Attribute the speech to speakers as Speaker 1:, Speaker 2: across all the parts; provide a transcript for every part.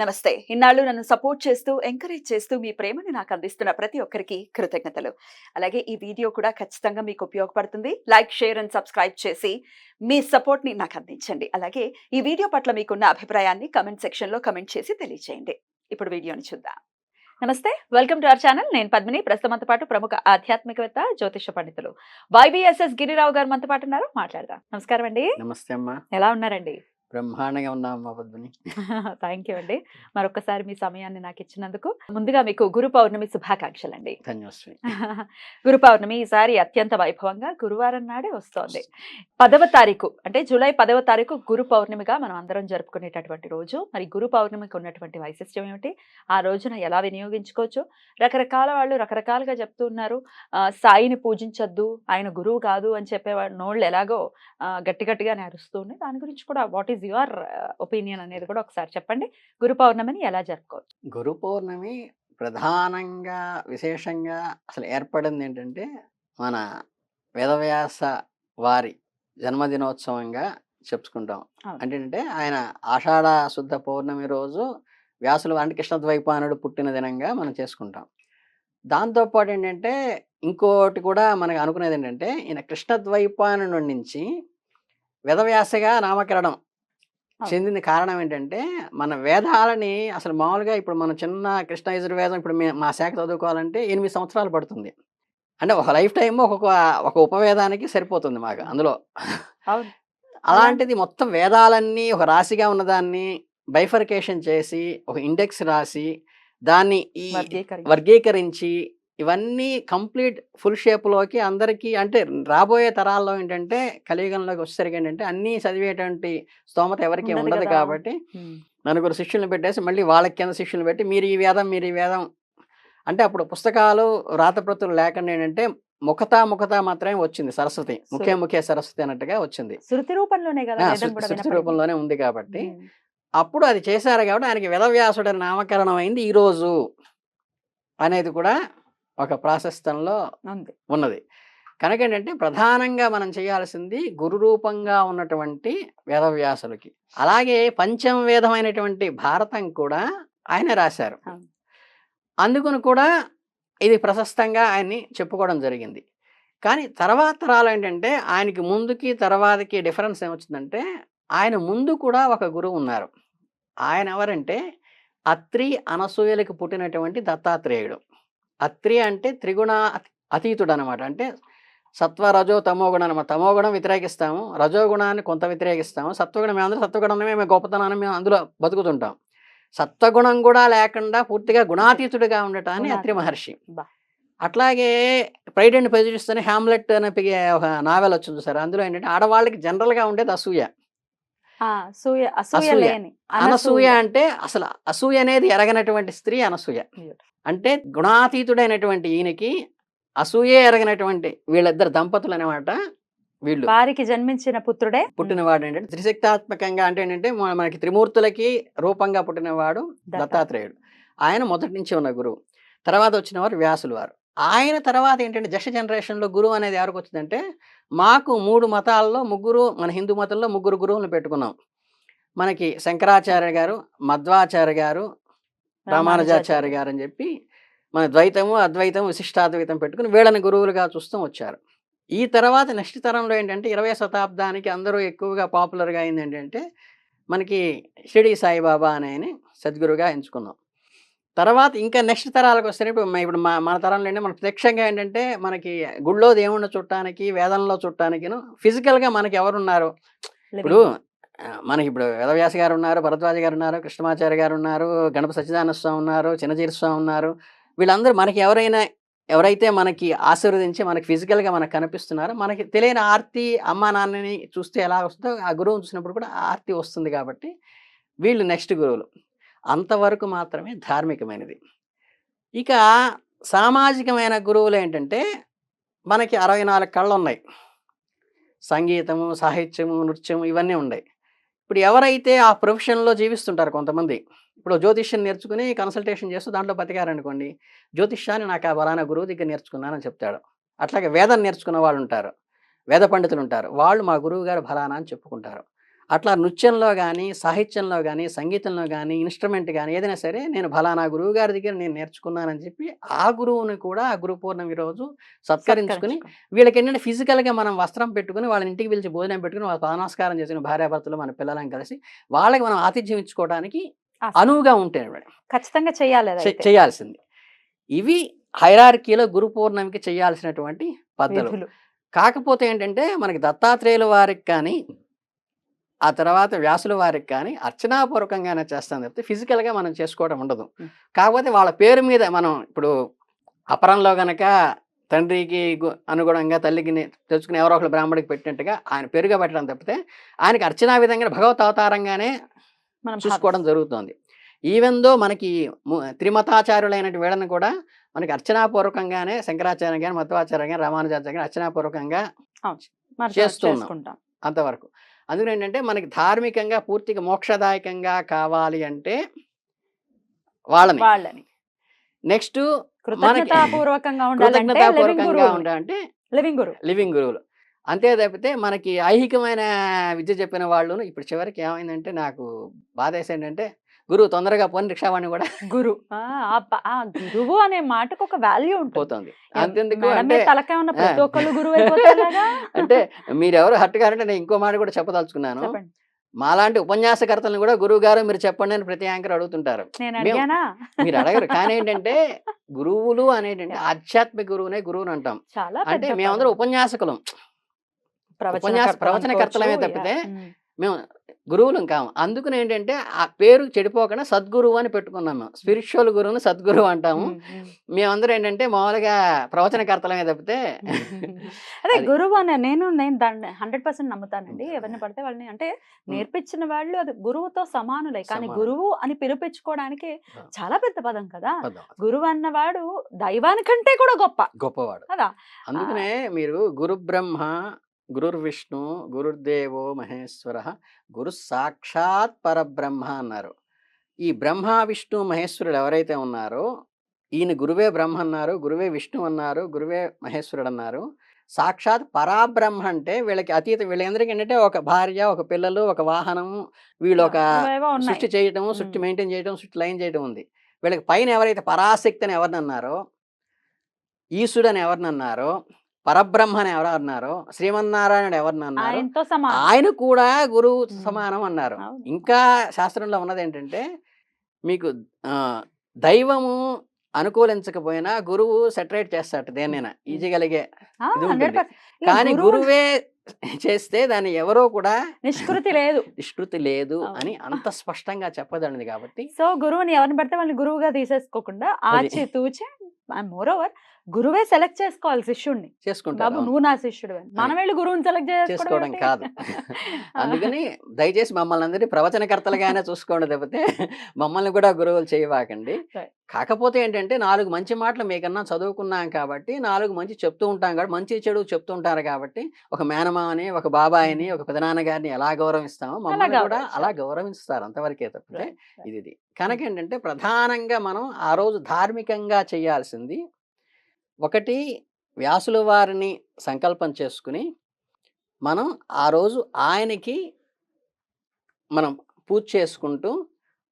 Speaker 1: నమస్తే. ఇన్నాళ్ళు నన్ను సపోర్ట్ చేస్తూ ఎంకరేజ్ చేస్తూ మీ ప్రేమని నాకు అందిస్తున్న ప్రతి ఒక్కరికి కృతజ్ఞతలు. అలాగే ఈ వీడియో కూడా ఖచ్చితంగా మీకు ఉపయోగపడుతుంది. లైక్ షేర్ అండ్ సబ్స్క్రైబ్ చేసి మీ సపోర్ట్ని నాకు అందించండి. అలాగే ఈ వీడియో పట్ల మీకున్న అభిప్రాయాన్ని కమెంట్ సెక్షన్లో కమెంట్ చేసి తెలియజేయండి ఇప్పుడు వీడియోని చూద్దాం. నమస్తే. Welcome to our channel. నేను పద్మిని. ప్రస్తుతంతో పాటు ప్రముఖ ఆధ్యాత్మికవేత్త జ్యోతిష పండితులు. వైబిఎస్ఎస్ గిరిరావు గారు మనతో పాటు ఉన్నారు. మాట్లాడదాం. నమస్కారం అండి
Speaker 2: నమస్తే అమ్మా.
Speaker 1: ఎలా ఉన్నారండి?
Speaker 2: బ్రహ్మాండంగా ఉన్నామమ్మా పద్మిని.
Speaker 1: థ్యాంక్ యూ అండి. మరొకసారి మీ సమయాన్ని నాకు ఇచ్చినందుకు ముందుగా మీకు గురు పౌర్ణమి శుభాకాంక్షలు అండి గురు పౌర్ణమి ఈసారి అత్యంత వైభవంగా గురువారం నాడే వస్తోంది. పదవ తారీఖు అంటే జూలై పదవ తారీఖు గురు పౌర్ణమిగా మనం అందరం జరుపుకునేటటువంటి రోజు. మరి గురు పౌర్ణమికి ఉన్నటువంటి వైశిష్ట్యం ఏమిటి? ఆ రోజున ఎలా వినియోగించుకోవచ్చు? రకరకాల వాళ్ళు రకరకాలుగా చెప్తూ ఉన్నారు. ఆ, సాయిని పూజించొద్దు ఆయన గురువు కాదు అని చెప్పేవాడు నోళ్ళు ఎలాగో గట్టి గట్టిగానే అరుస్తూ ఉన్నాయి. దాని గురించి కూడా వాట్ ఈస్ యువర్ ఒపీనియన్ అనేది కూడా ఒకసారి చెప్పండి గురు పౌర్ణమిని ఎలా జరుపుకోవచ్చు
Speaker 2: గురు పౌర్ణమి ప్రధానంగా విశేషంగా అసలు ఏర్పడింది ఏంటంటే మన వేదవ్యాస వారి జన్మదినోత్సవంగా చెప్పుకుంటాం. అంటే ఏంటంటే ఆయన ఆషాఢ శుద్ధ పౌర్ణమి రోజు వ్యాసులు అంటే కృష్ణద్వైపానుడు పుట్టిన దినంగా మనం చేసుకుంటాం దాంతోపాటు ఏంటంటే ఇంకోటి కూడా మనకు అనుకునేది ఏంటంటే ఈయన కృష్ణద్వైపానుడి నుంచి వేదవ్యాసగా నామకరణం. చెందిన కారణం ఏంటంటే మన వేదాలని అసలు మామూలుగా ఇప్పుడు మన చిన్న కృష్ణ యజుర్వేదం ఇప్పుడు మే- శాఖ చదువుకోవాలంటే ఎనిమిది సంవత్సరాలు పడుతుంది. అంటే ఒక లైఫ్ టైం ఒక్కొక్క ఒక ఉపవేదానికి సరిపోతుంది మాకు అందులో. అలాంటిది మొత్తం వేదాలన్నీ ఒక రాశిగా ఉన్నదాన్ని బైఫర్కేషన్ చేసి ఒక ఇండెక్స్ రాసి దాన్ని
Speaker 1: వర్గీకరించి
Speaker 2: ఇవన్నీ కంప్లీట్ ఫుల్ షేప్లోకి అందరికీ అంటే రాబోయే తరాల్లో ఏంటంటే కలియుగంలోకి వచ్చేసరికి ఏంటంటే అన్నీ చదివేటువంటి స్తోమత ఎవరికి
Speaker 1: ఉండదు.
Speaker 2: కాబట్టి. నలుగురు శిష్యులను పెట్టేసి మళ్ళీ వాళ్ళకి కింద శిష్యులు పెట్టి మీరు ఈ వేదం మీరు ఈ వేదం అంటే అప్పుడు పుస్తకాలు రాతప్రతులు లేకుండా ఏంటంటే ముఖతా ముఖతా మాత్రమే వచ్చింది సరస్వతి ముఖే ముఖే సరస్వతి అన్నట్టుగా వచ్చింది
Speaker 1: శృతి రూపంలోనే కదా
Speaker 2: శృతి. రూపంలోనే ఉంది కాబట్టి. అప్పుడు అది చేశారు కాబట్టి ఆయనకి వేదవ్యాసుడు నామకరణం అయింది ఈ రోజు అనేది కూడా ఒక ప్రాశస్తంలో
Speaker 1: ఉంది
Speaker 2: ఉన్నది. కనుక ఏంటంటే ప్రధానంగా మనం చేయాల్సింది గురు రూపంగా ఉన్నటువంటి వేదవ్యాసులకి. అలాగే పంచమ వేదమైనటువంటి భారతం కూడా ఆయన రాశారు. అందుకుని కూడా ఇది ప్రశస్తంగా ఆయన్ని చెప్పుకోవడం జరిగింది. కానీ తర్వాత తరాలు ఏంటంటే ఆయనకి ముందుకి తర్వాతకి డిఫరెన్స్ ఏమొచ్చిందంటే ఆయన ముందు కూడా ఒక గురువు ఉన్నారు. ఆయన ఎవరంటే అత్రి అనసూయలకు పుట్టినటువంటి దత్తాత్రేయుడు. అత్రి అంటే త్రిగుణ అతి- అతీతుడు అనమాట అంటే సత్వ రజో తమో గుణం అనమాట తమో గుణం వ్యతిరేకిస్తాము. రజో గుణాన్ని కొంత వ్యతిరేకిస్తాము. సత్వగుణం మేము అందరూ సత్వగుణమే మేము గొప్పతనాన్ని మేము అందులో బతుకుతుంటాం. సత్వగుణం కూడా లేకుండా పూర్తిగా గుణాతీతుడిగా ఉండటాన్ని అత్రి. మహర్షి. అట్లాగే ప్రైడ్ అండ్ ప్రెజుడిస్ అని హ్యామ్లెట్ అనే ఒక నావెల్ వచ్చింది సార్ అందులో ఏంటంటే ఆడవాళ్ళకి జనరల్గా ఉండేది అసూయ. అనసూయ. అంటే అసలు అసూయ అనేది ఎరగనటువంటి స్త్రీ అనసూయ. అంటే గుణాతీతుడైనటువంటి ఈయనకి అసూయే ఎరగనటువంటి వీళ్ళిద్దరు దంపతులు అనమాట వీళ్ళు.
Speaker 1: వారికి జన్మించిన పుత్రుడే.
Speaker 2: పుట్టినవాడు ఏంటంటే త్రిశక్తాత్మకంగా అంటే ఏంటంటే మన- మనకి త్రిమూర్తులకి రూపంగా పుట్టినవాడు
Speaker 1: దత్తాత్రేయుడు.
Speaker 2: దత్తాత్రేయుడు. ఆయన మొదటి నుంచి ఉన్న గురువు. తర్వాత వచ్చిన వారు వ్యాసులు వారు. ఆయన తర్వాత ఏంటంటే జస్ట్ జనరేషన్లో గురువు అనేది ఎవరికి వచ్చిందంటే మాకు మూడు మతాల్లో ముగ్గురు మన హిందూ మతంలో ముగ్గురు గురువులను పెట్టుకున్నాం. మనకి శంకరాచార్య గారు మధ్వాచార్య గారు రామానుజాచార్య గారు అని చెప్పి మన ద్వైతము అద్వైతం విశిష్టాద్వైతం పెట్టుకుని వీళ్ళని గురువులుగా చూస్తూ వచ్చారు. ఈ తర్వాత నెక్స్ట్ తరంలో ఏంటంటే ఇరవై శతాబ్దానికి అందరూ ఎక్కువగా పాపులర్గా అయింది ఏంటంటే మనకి షిరిడి సాయిబాబా అనే సద్గురుగా ఎంచుకున్నాం. తర్వాత ఇంకా నెక్స్ట్ తరాలకు వస్తే ఇప్పుడు మ- ఇప్పుడు మా మన తరంలో ఏంటంటే మన ప్రత్యక్షంగా ఏంటంటే మనకి గుళ్ళో దేవుణ్ణి చుట్టానికి వేదంలో చుట్టానికి ఫిజికల్గా మనకి ఎవరున్నారు. ఇప్పుడు మనకి ఇప్పుడు వేదవ్యాస గారు ఉన్నారు భరద్వాజ గారు ఉన్నారు కృష్ణమాచార్య గారు ఉన్నారు గణప సచ్చిదానంద స్వామి ఉన్నారు చిన్నజీర స్వామి ఉన్నారు. వీళ్ళందరూ మనకి ఎవరైనా ఎవరైతే మనకి ఆశీర్వదించి మనకి ఫిజికల్గా మనకు కనిపిస్తున్నారో మనకి తెలియని ఆర్తి అమ్మ నాన్నని చూస్తే ఎలా వస్తుందో ఆ గురువుని చూసినప్పుడు కూడా ఆర్తి వస్తుంది కాబట్టి వీళ్ళు నెక్స్ట్ గురువులు. అంతవరకు మాత్రమే ధార్మికమైనది. ఇక సామాజికమైన గురువులు ఏంటంటే మనకి అరవై నాలుగు కళ్ళు ఉన్నాయి సంగీతము సాహిత్యము నృత్యము ఇవన్నీ ఉన్నాయి. ఇప్పుడు ఎవరైతే ఆ ప్రొఫెషన్లో జీవిస్తుంటారు కొంతమంది ఇప్పుడు జ్యోతిష్యం నేర్చుకుని కన్సల్టేషన్ చేస్తూ దాంట్లో బతికారనుకోండి జ్యోతిష్యాన్ని నాకు ఆ బలానా గురువు దగ్గర నేర్చుకున్నానని చెప్తాడు. అట్లాగే వేదం నేర్చుకున్న వాళ్ళు ఉంటారు వేద పండితులు ఉంటారు వాళ్ళు మా గురువు గారు బలానా అని చెప్పుకుంటారు. అట్లా నృత్యంలో కానీ సాహిత్యంలో కానీ సంగీతంలో కానీ ఇన్స్ట్రుమెంట్ కానీ ఏదైనా సరే నేను ఫలానా గురువు గారి దగ్గర నేను నేర్చుకున్నానని చెప్పి ఆ గురువుని కూడా ఆ గురు పౌర్ణమి రోజు సత్కరించుకుని వీళ్ళకి ఏంటంటే ఫిజికల్గా మనం వస్త్రం పెట్టుకుని వాళ్ళని ఇంటికి పిలిచి భోజనం పెట్టుకుని వాళ్ళ పానస్కారం చేసుకుని భార్యాభర్తలు మన పిల్లలను కలిసి వాళ్ళకి మనం ఆతిథ్యం ఇచ్చుకోవడానికి. అనువుగా ఉంటాయి మేడం
Speaker 1: ఖచ్చితంగా చేయాలి.
Speaker 2: చేయాల్సింది. ఇవి హైరార్కీలో గురు పౌర్ణమికి చేయాల్సినటువంటి పద్ధతులు. కాకపోతే ఏంటంటే మనకి దత్తాత్రేయుల వారికి కానీ ఆ తర్వాత వ్యాసుల వారికి కానీ అర్చనాపూర్వకంగానే చేస్తాం తప్పితే ఫిజికల్గా మనం చేసుకోవడం ఉండదు. కాకపోతే వాళ్ళ పేరు మీద మనం ఇప్పుడు అపరంలో గనక తండ్రికి అనుగుణంగా తల్లికి తెచ్చుకుని ఎవరో ఒకరు బ్రాహ్మడికి పెట్టినట్టుగా ఆయన పేరుగా పెట్టడం తప్పితే ఆయనకి అర్చనా విధంగా భగవత్ అవతారంగానే
Speaker 1: మనం
Speaker 2: చూసుకోవడం జరుగుతుంది. ఈవెన్ దో మనకి త్రిమతాచార్యులైన వీళ్ళని కూడా మనకి అర్చనాపూర్వకంగానే శంకరాచార్య కానీ మధ్వాచార్య కానీ రామానుజాచార్య కానీ అర్చనాపూర్వకంగా చేస్తూ ఉన్నాం. అంతవరకు అందుకని ఏంటంటే మనకి ధార్మికంగా పూర్తిగా మోక్షదాయకంగా కావాలి అంటే వాళ్ళని.
Speaker 1: వాళ్ళని.
Speaker 2: నెక్స్ట్
Speaker 1: కృతజ్ఞతాపూర్వకంగా ఉండాలంటే లివింగ్
Speaker 2: కృతజ్ఞతాపూర్వకంగా
Speaker 1: గురువు
Speaker 2: ఉండాలంటే
Speaker 1: లివింగ్ గురు
Speaker 2: లివింగ్ గురువులు. అంతే తప్పితే మనకి ఐహికమైన విద్య చెప్పిన వాళ్ళు ఇప్పుడు చివరికి ఏమైందంటే నాకు బాధ ఏంటంటే గురువు తొందరగా పోని రిక్షావాణి కూడా
Speaker 1: గురు. గురువు అనే మాటకు ఒక వాల్యూ ఉంటుంది.
Speaker 2: అంతెందుకు అంటే మీరెవరు హట్ గారంటే నేను ఇంకో మాట కూడా చెప్పదలుచుకున్నాను. మాలాంటి ఉపన్యాసకర్తలను కూడా గురువు గారు మీరు చెప్పండి అని ప్రతి యాంకర్ అడుగుతుంటారు. మీరు అడగరు. కానీ ఏంటంటే గురువులు అనేటంటే ఆధ్యాత్మిక గురువునే గురువుని అంటాం అంటే మేమందరం. ఉపన్యాసకులం. ఉపన్యాస- ప్రవచనకర్తలమే. తప్పితే. మేము గురువులం కాము అందుకని ఏంటంటే ఆ పేరు చెడిపోకుండా సద్గురువు అని పెట్టుకున్నాం మేము స్పిరిచువల్ గురువుని సద్గురువు అంటాము. మేమందరం ఏంటంటే మామూలుగా ప్రవచనకర్తలమే తప్పితే
Speaker 1: అదే. గురువు అనే నేను నేను దాన్ని హండ్రెడ్ పర్సెంట్ నమ్ముతానండి ఎవరిని పడితే వాళ్ళని అంటే నేర్పించిన వాళ్ళు అది గురువుతో సమానులే కానీ. గురువు అని పిలిపించుకోవడానికి. చాలా పెద్ద పదం కదా. గురువు అన్నవాడు దైవానికంటే కూడా గొప్ప
Speaker 2: గొప్పవాడు
Speaker 1: కదా
Speaker 2: అందుకనే మీరు గురు బ్రహ్మ గురుర్విష్ణు గురుర్దేవో మహేశ్వర గురు సాక్షాత్ పరబ్రహ్మ అన్నారు. ఈ బ్రహ్మ విష్ణు మహేశ్వరుడు ఎవరైతే ఉన్నారో ఈయన గురువే బ్రహ్మ అన్నారు గురువే విష్ణు అన్నారు గురువే మహేశ్వరుడు అన్నారు. సాక్షాత్ పరాబ్రహ్మ అంటే వీళ్ళకి అతీత వీళ్ళందరికీ ఏంటంటే ఒక భార్య ఒక పిల్లలు ఒక వాహనము వీళ్ళు ఒక సృష్టి చేయటం సృష్టి. మెయింటైన్ చేయటం సృష్టి లైన్ చేయటం ఉంది. వీళ్ళకి పైన ఎవరైతే పరాశక్తి అని ఎవరిని అన్నారో ఈశుడు అని ఎవరిని అన్నారో పరబ్రహ్మ అని ఎవరు అన్నారో శ్రీమన్నారాయణుడు ఎవరిని అన్నారో ఆయన కూడా గురువు. సమానం అన్నారు. ఇంకా శాస్త్రంలో ఉన్నది ఏంటంటే మీకు దైవము అనుకూలించకపోయినా గురువు సెటరేట్ చేస్తాడు దేన్నైనా ఈజీగలిగే
Speaker 1: ఆ,
Speaker 2: ఇది
Speaker 1: 100%.
Speaker 2: ఉంటుంది.
Speaker 1: ఇక
Speaker 2: కానీ
Speaker 1: గురువు
Speaker 2: చేస్తే దాన్ని ఎవరో కూడా
Speaker 1: నిష్కృతి లేదు
Speaker 2: నిష్కృతి లేదు. అని అంత స్పష్టంగా చెప్పదడింది కాబట్టి
Speaker 1: సో గురువుని ఎవరిని పడితే వాళ్ళని గురువుగా తీసేసుకోకుండా. ఆచి తూచి మోర్ ఓవర్ గురువే సెలెక్ట్ చేసుకోవాలి శిష్యుడిని
Speaker 2: చేసుకుంటారు
Speaker 1: బాబు. నువ్వు నా శిష్యుడు మనం వెళ్ళి గురువుని సెలెక్ట్
Speaker 2: చేసుకోవడం కాదు. అందుకని దయచేసి మమ్మల్ని అందరినీ ప్రవచనకర్తలుగానే చూసుకోండి తప్పితే మమ్మల్ని కూడా గురువులు చేయవాకండి. కాకపోతే ఏంటంటే నాలుగు మంచి మాటలు మీకన్నా చదువుకున్నాం కాబట్టి నాలుగు మంచి చెప్తూ ఉంటాం కాబట్టి మంచి చెడు చెప్తూ ఉంటారు కాబట్టి ఒక మేనమాని ఒక బాబాయిని ఒక పెదనాన్నగారిని ఎలా గౌరవిస్తామో మమ్మల్ని కూడా. అలా గౌరవిస్తారు అంతవరకే తప్పితే ఇది. కనుక ఏంటంటే ప్రధానంగా మనం ఆ రోజు ధార్మికంగా చేయాల్సింది ఒకటి వ్యాసుల వారిని సంకల్పం చేసుకుని మనం ఆ రోజు ఆయనకి మనం పూజ చేసుకుంటూ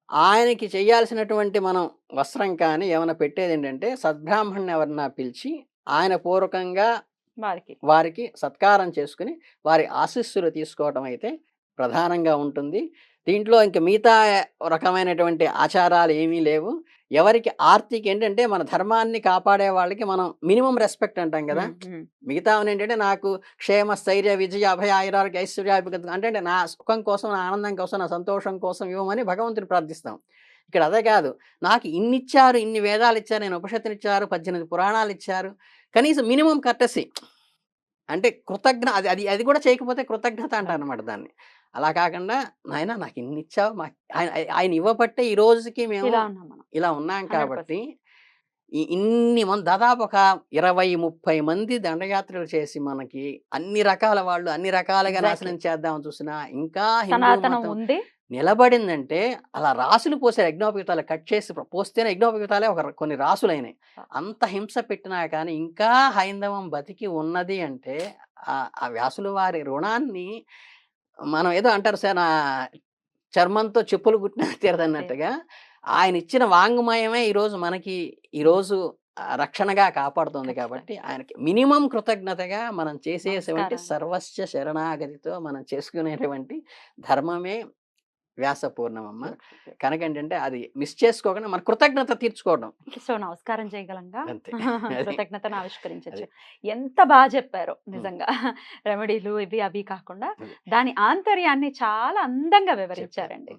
Speaker 2: ఆయనకి చేయాల్సినటువంటి మనం వస్త్రం కానీ ఏమైనా పెట్టేది ఏంటంటే సద్బ్రాహ్మణ్ని ఎవరన్నా పిలిచి ఆయన పూర్వకంగా
Speaker 1: వారికి.
Speaker 2: వారికి సత్కారం చేసుకుని వారి ఆశీస్సులు తీసుకోవటం అయితే ప్రధానంగా ఉంటుంది. దీంట్లో ఇంకా మిగతా రకమైనటువంటి ఆచారాలు ఏమీ లేవు. ఎవరికి ఆర్తిక ఏంటంటే మన ధర్మాన్ని కాపాడే వాళ్ళకి మనం మినిమం రెస్పెక్ట్ అంటాం కదా. మిగతా ఏంటంటే నాకు క్షేమ స్థైర్య విజయ అభయ ఆయురారోగ్య ఐశ్వర్యాభిగత అంటే నా సుఖం కోసం నా ఆనందం కోసం నా సంతోషం కోసం ఇవ్వమని భగవంతుని ప్రార్థిస్తాం. ఇక్కడ అదే కాదు. నాకు ఇన్ని ఇచ్చారు ఇన్ని వేదాలు ఇచ్చారు నేను ఉపనిషత్తులు ఇచ్చారు పద్దెనిమిది పురాణాలు ఇచ్చారు. కనీసం మినిమం కర్టసీ అంటే కృతజ్ఞ అది అది అది కూడా చేయకపోతే కృతజ్ఞత అంటారు అనమాట దాన్ని. అలా కాకుండా నాయన నాకు ఇన్ని ఇచ్చావు మా ఆయన ఇవ్వబట్టే ఈ రోజుకి మేము
Speaker 1: ఇలా ఉన్నాం మనం
Speaker 2: ఇలా ఉన్నాం
Speaker 1: 100%.
Speaker 2: కాబట్టి ఇన్ని మంది దాదాపు ఒక ఇరవై ముప్పై మంది దండయాత్రలు చేసి మనకి అన్ని రకాల వాళ్ళు అన్ని రకాలుగా. నాశనం చేద్దామని చూసినా ఇంకా
Speaker 1: ఉంది
Speaker 2: నిలబడిందంటే అలా రాసులు పోసే యజ్ఞోపయుతాలు కట్ చేసి పోస్తేనే యజ్ఞోపయుతాలే ఒక కొన్ని రాసులైనాయి అంత హింస పెట్టినా కానీ ఇంకా హైందవం బతికి ఉన్నది అంటే ఆ- ఆ వ్యాసుల వారి రుణాన్ని మనం ఏదో అంటారు సార్ నా చర్మంతో చెప్పులు కుట్టిన తీరదన్నట్టుగా ఆయన ఇచ్చిన వాంగ్మయమే ఈరోజు మనకి ఈరోజు రక్షణగా కాపాడుతుంది. కాబట్టి ఆయనకి మినిమం కృతజ్ఞతగా మనం చేసేటువంటి. సర్వస్వ శరణాగతితో మనం చేసుకునేటువంటి ధర్మమే వ్యాస పూర్ణమమ్మ కనుక ఏంటంటే అది మిస్ చేసుకోకుండా మన కృతజ్ఞత తీర్చుకోవడం.
Speaker 1: సో నమస్కారం చేయగలంగా. కృతజ్ఞతను ఆవిష్కరించవచ్చు
Speaker 2: అది.
Speaker 1: ఎంత బాగా చెప్పారు నిజంగా. రెమెడీలు ఇవి అవి కాకుండా. దాని ఆంతర్యాన్ని చాలా అందంగా వివరించారండి.